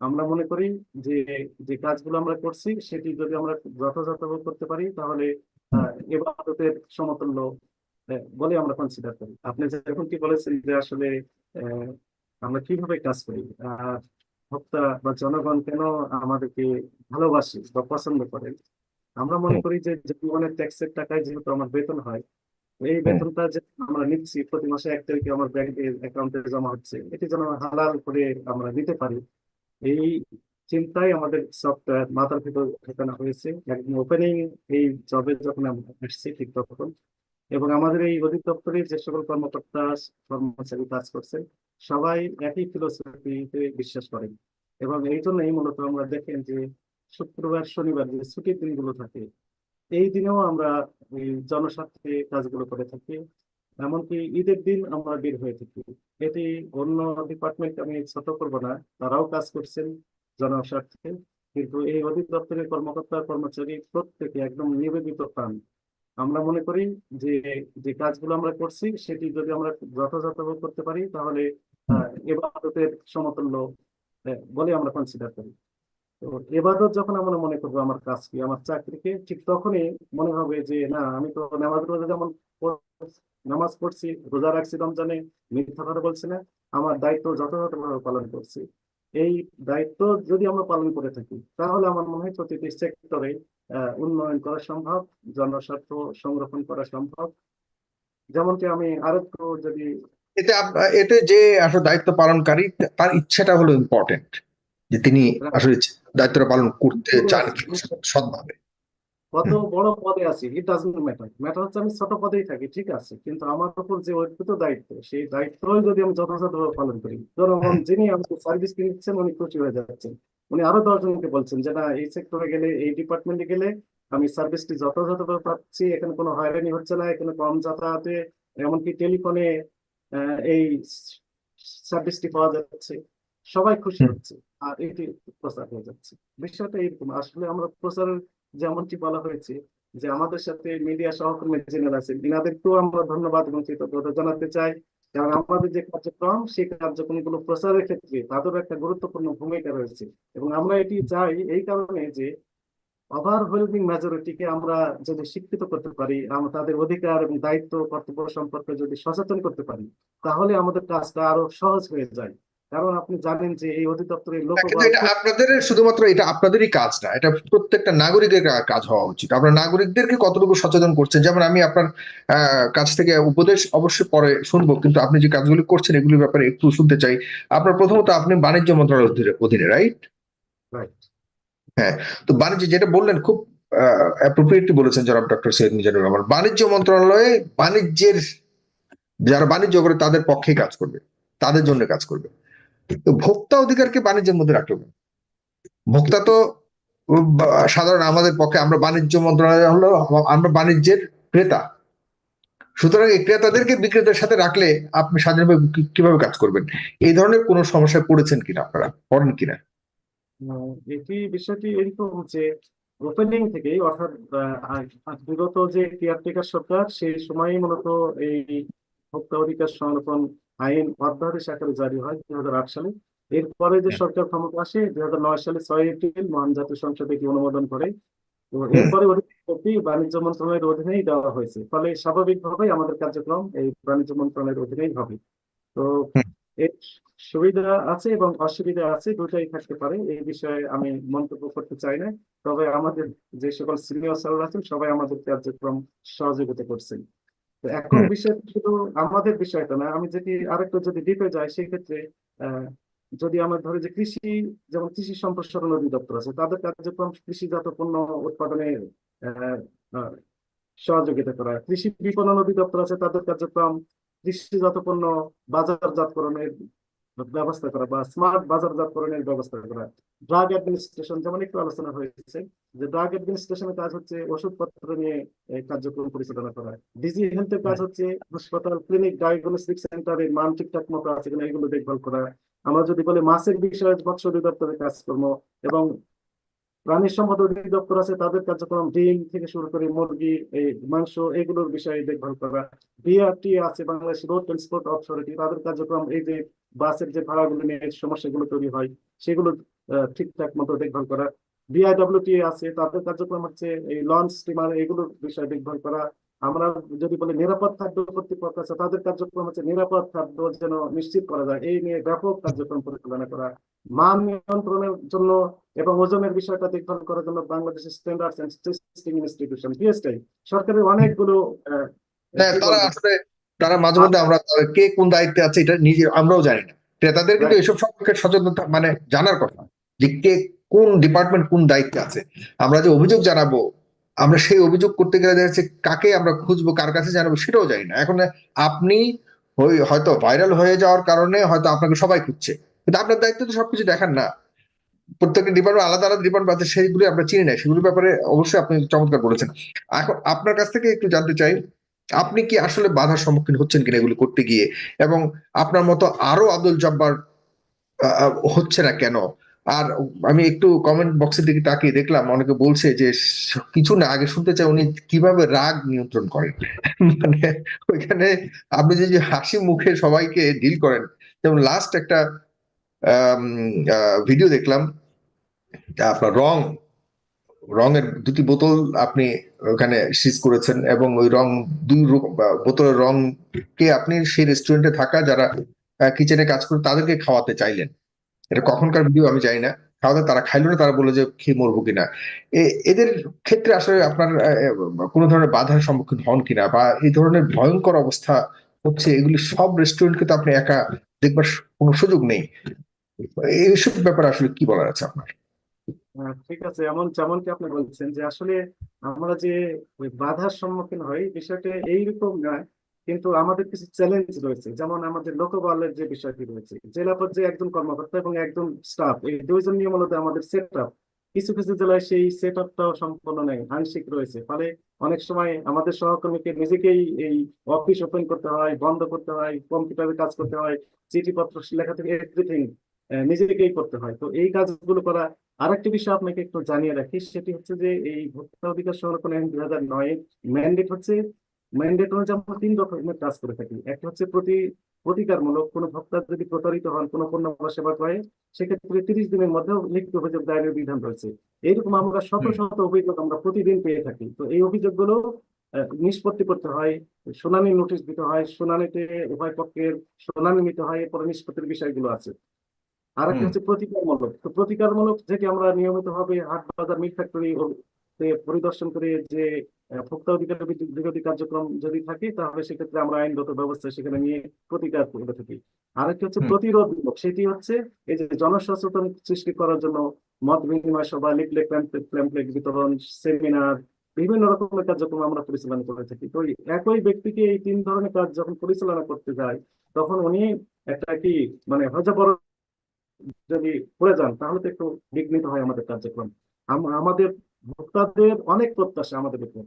আমরা মনে করি যে যে কাজগুলো আমরা করছি সেটি যদি আমরা যথাযথভাবে করতে পারি তাহলে এবাদতের সমতুল্য বলে আমরা কনসিডার করি। আপনি যেরকম কি বলেছেন যে আসলে আমরা কীভাবে কাজ করি? আহ ভোক্তা বা জনগণ কেন আমাদেরকে ভালোবাসে বা পছন্দ করে? আমরা মনে করি যে জনগণের ট্যাক্সের টাকায় যেহেতু আমার বেতন হয় এই বেতনটা যে আমরা নিচ্ছি প্রতি মাসে এক তারিখে আমার ব্যাংকের অ্যাকাউন্টে জমা হচ্ছে এটি যেন হালাল করে আমরা নিতে পারি এই চিন্তায় আমাদের সফটওয়্যার মাথার ভিতর ঢোকানো হয়েছে। একদম ওপেনিং এই জবে যখন আমরা আসছি ঠিক তখন। এবং আমাদের এই অধিদপ্তরে যে সকল কর্মকর্তা কর্মচারী কাজ করছেন সবাই একই ফিলোসফিতে বিশ্বাস করেন এবং এই জন্যই মূলত আমরা দেখেন যে শুক্রবার, শনিবার যে ছুটির দিনগুলো থাকে, এই দিনেও আমরা জনস্বার্থে কাজগুলো করে থাকি। এমনকি ঈদের দিন আমরা বের হয়ে থাকি। এটি অন্য ডিপার্টমেন্ট আমি ছোট করব না, তারাও কাজ করছেন জনস্বার্থে কিন্তু এই অধিদপ্তরের কর্মকর্তা, কর্মচারী প্রত্যেকে একদম নিবেদিত প্রাণ। আমরা মনে করি যে যে কাজগুলো আমরা করছি, সেটি যদি আমরা যথাযথভাবে করতে পারি, তাহলে এবাদতের সমতুল্য বলে আমরা কনসিডার করি। তো এবাদত যখন আমরা মনে করব আমার কাজ কি, আমার চাকরিকে ঠিক তখনই মনে হবে যে, না, আমি তো নামাজ রোজা যেমন নামাজ পড়ছি, রোজা রাখছি রমজানে, মিথ্যা কথা বলছি না, আমার দায়িত্ব যথাযথভাবে পালন করছি। এই দায়িত্ব যদি আমরা পালন করে থাকি, তাহলে আমার মনে হয় প্রতিটি সেক্টরে উন্নয়ন করা সম্ভব, জনস্বার্থ সংরক্ষণ করা সম্ভব। যেমনকি আমি আরও যদি এতে এতে যে আসলে দায়িত্ব পালনকারী, তার ইচ্ছাটা হলো ইম্পর্টেন্ট যে তিনি আসলে দায়িত্বটা পালন করতে চান সৎভাবে। কত বড় পদে আছি ইট ডাজন্ট ম্যাটার ম্যাটার হচ্ছে আমি ছোট পদেই থাকি ঠিক আছে। কিন্তু আমার উপর যে অর্পিত দায়িত্ব সেই দায়িত্বই যদি আমি যথাযথভাবে পালন করি ধরুন যিনি আমাকে সার্ভিস দিচ্ছেন উনি খুশি হয়ে যাচ্ছেন। উনি আরও দশজনকে বলছেন যে না এই সেক্টরে গেলে এই ডিপার্টমেন্টে গেলে আমি সার্ভিসটি যথাযথভাবে পাচ্ছি এখানে কোনো হয়রানি হচ্ছে না এখানে কম যাতায়াতে এমনকি টেলিফোনে এই সার্ভিসটি পাওয়া যাচ্ছে। সবাই খুশি হচ্ছে। আর এটি প্রচার হয়ে যাচ্ছে। বিষয়টা এরকম, আসলে আমরা প্রচারের যেমনটি বলা হয়েছে যে আমাদের সাথে মিডিয়া সহকর্মী জেনারেল আছেন, ইনাদেরকেও আমরা ধন্যবাদ এবং কৃতজ্ঞতা জানাতে চাই। কারণ আমাদের যে কার্যক্রম, সেই কার্যক্রমগুলো প্রচারের ক্ষেত্রে তাদেরও একটা গুরুত্বপূর্ণ ভূমিকা রয়েছে। এবং আমরা এটি চাই এই কারণে যে ওভারওয়েলমিং মেজরিটিকে আমরা যদি শিক্ষিত করতে পারি, আমরা তাদের অধিকার এবং দায়িত্ব, কর্তব্য সম্পর্কে যদি সচেতন করতে পারি, তাহলে আমাদের কাজটা আরও সহজ হয়ে যায়। কারণ আপনি জানেন যে এই অধিদপ্তরের লোক এটা আপনাদের শুধুমাত্র এটা আপনাদেরই কাজ না এটা প্রত্যেকটা নাগরিকের কাজ হওয়া উচিত। আপনার নাগরিকদেরকে কতটুকু সচেতন করছেন? যেমন আমি আপনার কাছ থেকে উপদেশ অবশ্যই পরে শুনব কিন্তু আপনি যে কাজগুলি করছেন এগুলির ব্যাপারে একটু শুনতে চাই। আপনার প্রথমত আপনি বাণিজ্য মন্ত্রণালয়ের অধীনে- অধীনে রাইট হ্যাঁ তো বাণিজ্য যেটা বললেন খুব অ্যাপ্রোপ্রিয়েটলি বলেছেন জনাব ডক্টর সৈয়দ মিজানুর রহমান। বাণিজ্য মন্ত্রণালয়ে বাণিজ্যের যারা বাণিজ্য করে তাদের পক্ষে কাজ করবে তাদের জন্য কাজ করবে। তো ভোক্তা অধিকারকে বাণিজ্যের মধ্যে রাখতে হবে ভোক্তা তো সাধারণ আমাদের পক্ষে আমরা বাণিজ্য মন্ত্রণালয় হলো, আমরা বাণিজ্যের ক্রেতা। সুতরাং এই ক্রেতাদেরকে বিক্রেতার সাথে রাখলে আপনি স্বাধীনভাবে কীভাবে কাজ করবেন? এই ধরনের কোনো সমস্যায় পড়েছেন কিনা আপনারা? পড়েন কিনা? এটি বিষয়টি এরকম যে ওপেনিং থেকেই, অর্থাৎ বিগত যে কেয়ারটেকার সরকার, সেই সময়ই মূলত এই ভোক্তা অধিকার সংরক্ষণ আইন অধ্যাদেশ আকারে জারি হয় দুই হাজার আট সালে। এরপরে যে সরকার ক্ষমতা আসে দুই হাজার নয় সালে ছয় এপ্রিল মহান জাতীয় সংসদ এটি অনুমোদন করে। তো এরপরে অধিকারটি বাণিজ্য মন্ত্রণালয়ের অধীনেই দেওয়া হয়েছে। ফলে স্বাভাবিকভাবেই আমাদের কার্যক্রম এই বাণিজ্য মন্ত্রণালয়ের অধীনেই হবে। তো এর সুবিধা আছে এবং অসুবিধা আছে দুটাই থাকতে পারে। এই বিষয়ে আমি মন্তব্য করতে চাই না। তবে আমাদের যে সকল সিনিয়র স্যার আছেন সবাই আমাদের কার্যক্রম সহযোগিতা করছেন। এখন। বিষয় শুধু আমাদের বিষয়টা না আমি যদি আরেকটু যদি ডিপে যাই সেক্ষেত্রে যদি আমরা ধরে যে কৃষি যেমন কৃষি সম্প্রসারণ অধিদপ্তর আছে তাদের কার্যক্রম কৃষিজাত পণ্য উৎপাদনে সহযোগিতা করা কৃষি বিপণন অধিদপ্তর আছে তাদের কার্যক্রম কৃষিজাত পণ্য বাজারজাতকরণের ব্যবস্থা করা বা স্মার্ট বাজারজাতকরণের ব্যবস্থা করা। ড্রাগ অ্যাডমিনিস্ট্রেশন যেমন একটু আলোচনা হয়েছে যে ড্রাগ অ্যাডমিনিস্ট্রেশনের কাজ হচ্ছে ওষুধপত্র নিয়ে কার্যক্রম পরিচালনা করা। ডিজি হেলথের কাজ হচ্ছে হাসপাতাল ক্লিনিক ডায়াগনস্টিক সেন্টারের মান ঠিকঠাক মতো আছে কিনা এগুলো দেখভাল করা। আমরা যদি বলি মাছের বিষয়ে মৎস্য অধিদপ্তরের কাজকর্ম এবং প্রাণী সম্পদ অধিদপ্তর আছে তাদের কার্যক্রম ডিম থেকে শুরু করে মুরগি এই মাংস এগুলোর বিষয়ে দেখভাল করা। বিআরটি আছে বাংলাদেশ রোড ট্রান্সপোর্ট অথরিটি তাদের কার্যক্রম এই যে বাসের যে ভাড়াগুলো নিয়ে সমস্যাগুলো তৈরি হয় সেগুলো ঠিকঠাক মতো দেখভাল করা। বিআইডব্লিউটিএ আছে তাদের কার্যক্রম হচ্ছে এই লঞ্চ স্টিমার এগুলোর বিষয়ে দেখভাল করা। আমরা যদি বলি নিরাপদ খাদ্য কর্তৃপক্ষ আছে তাদের কার্যক্রম হচ্ছে নিরাপদ খাদ্য যেন নিশ্চিত করা যায়। এই নিয়ে ব্যাপক কার্যক্রম পরিচালনা করা। মান নিয়ন্ত্রণের জন্য এবং ওজনের বিষয়টা দেখভাল করার জন্য বাংলাদেশের standards and testing institution BSTI সরকারের অনেকগুলো হ্যাঁ তারা আসলে তারা মাঝে মধ্যে আমরা কে কোন দায়িত্বে আছে এটা নিজে আমরাও জানি না। ক্রেতাদের কিন্তু এসব সম্পর্কে সচেতন থাক- মানে জানার কথা যে কে কোন ডিপার্টমেন্ট কোন দায়িত্বে আছে। আমরা যে অভিযোগ জানাব আমরা সেই অভিযোগ করতে গেলে দেখা যাচ্ছে কাকে আমরা খুঁজবো কার কাছে জানাব সেটাও জানি না। এখন আপনি হয়তো ভাইরাল হয়ে যাওয়ার কারণে হয়তো আপনাকে সবাই খুঁজছে। কিন্তু আপনার দায়িত্ব তো সবকিছু দেখান না। প্রত্যেকটা ডিপার্টমেন্ট আলাদা আলাদা ডিপার্টমেন্ট আছে সেইগুলি আমরা চিনি না। সেগুলোর ব্যাপারে অবশ্যই আপনি চমৎকার বলেছেন। এখন আপনার কাছ থেকে একটু জানতে চাই আপনি কি আসলে বাধার সম্মুখীন হচ্ছেন কিনা এগুলো করতে গিয়ে? এবং আপনার মতো আরও আব্দুল জব্বার হচ্ছে না কেন? আর আমি একটু কমেন্ট বক্সের দিকে তাকিয়ে দেখলাম, অনেকে বলছে যে কিছু না, আগে শুনতে চাই উনি কীভাবে রাগ নিয়ন্ত্রণ করেন। মানে ওইখানে আপনি যে হাসি মুখে সবাইকে ডিল করেন, যেমন লাস্ট একটা ভিডিও দেখলাম আপনার রং রঙের দুটি বোতল আপনি ওখানে সিজ করেছেন এবং ওই রং দুই বোতলের রং কে আপনি সেই রেস্টুরেন্টে থাকা যারা কিচেনে কাজ করে তাদেরকে খাওয়াতে চাইলেন। এটা কখনকার ভিডিও আমি জানি না। খাওয়াতে তারা খাইলো না, তারা বলে যে খেয়ে মরবো কিনা। এদের ক্ষেত্রে আসলে আপনার কোনো ধরনের বাধার সম্মুখীন হন কিনা বা এই ধরনের ভয়ঙ্কর অবস্থা হচ্ছে, এগুলি সব রেস্টুরেন্টকে তো আপনি একা দেখবার কোনো সুযোগ নেই। এইসব ব্যাপারে আসলে কি বলার আছে আপনার? ঠিক আছে। এমন যেমন কি আপনি বলছেন যে আসলে আমরা যে বাধার সম্মুখীন হই, বিষয়টা এইরকম নয়, কিন্তু আমাদের কিছু চ্যালেঞ্জ রয়েছে। যেমন আমাদের লোকবলের যে বিষয়টি রয়েছে, জেলা পর্যায়ে একজন কর্মকর্তা এবং একজন স্টাফ এই দুইজন নিয়ে মূলত আমাদের সেট আপ কিছু কিছু জেলায় সেই সেট আপটাও সম্পূর্ণ নেই, আংশিক রয়েছে। ফলে অনেক সময় আমাদের সহকর্মীকে নিজেকেই এই অফিস ওপেন করতে হয়, বন্ধ করতে হয় কম্পিউটারে কাজ করতে হয়, চিঠিপত্র, লেখা থেকে এভরিথিং নিজেকেই করতে হয়। তো এই কাজগুলো করা আরেকটি বিষয় আপনাকে একটু জানিয়ে রাখি সেটি হচ্ছে যে এই ভোক্তা অধিকার সংরক্ষণ আইন দুই হাজার নয় ম্যান্ডেট হচ্ছে ম্যান্ডেট অনুযায়ী আমরা তিন রকমের কাজ করে থাকি। একটা হচ্ছে প্রতি প্রতিকারমূলক কোনো ভোক্তা যদি প্রতারিত হন কোনো পণ্য বা সেবা করে সেক্ষেত্রে তিরিশ দিনের মধ্যে লিখিত অভিযোগ দায়েরের বিধান রয়েছে। এইরকম আমরা শত শত অভিযোগ আমরা প্রতিদিন পেয়ে থাকি। তো এই অভিযোগগুলো নিষ্পত্তি করতে হয় শুনানি নোটিশ দিতে হয় শুনানিতে উভয় পক্ষের শুনানি নিতে হয় এরপরে নিষ্পত্তির বিষয়গুলো আছে। আর একটা। হচ্ছে প্রতিকারমূলক। তো প্রতিকারমূলক থেকে আমরা নিয়মিত ভাবে হাট বাজার মিট ফ্যাক্টরি পরিদর্শন করে যে ভোক্তা অধিকার বিরোধী- বিরোধী কার্যক্রম যদি থাকে তাহলে সেক্ষেত্রে আমরা আইনগত ব্যবস্থা সেখানে নিয়ে প্রতিকার করে থাকি। আরেকটি হচ্ছে প্রতিরোধমূলক সেটি হচ্ছে এই যে জনসচেতন সৃষ্টি করার জন্য মত বিনিময় সভা লিফলেট প্যাম্পলেট বিতরণ সেমিনার বিভিন্ন রকমের কার্যক্রম আমরা পরিচালনা করে থাকি। তো একই ব্যক্তিকে এই তিন ধরনের কাজ যখন পরিচালনা করতে যায় তখন উনি একটা কি মানে হজা বড় যদি করে যান, তাহলে তো একটু বিঘ্নিত হয় আমাদের কার্যক্রম। আমাদের ভোক্তাদের অনেক প্রত্যাশা আমাদের উপর।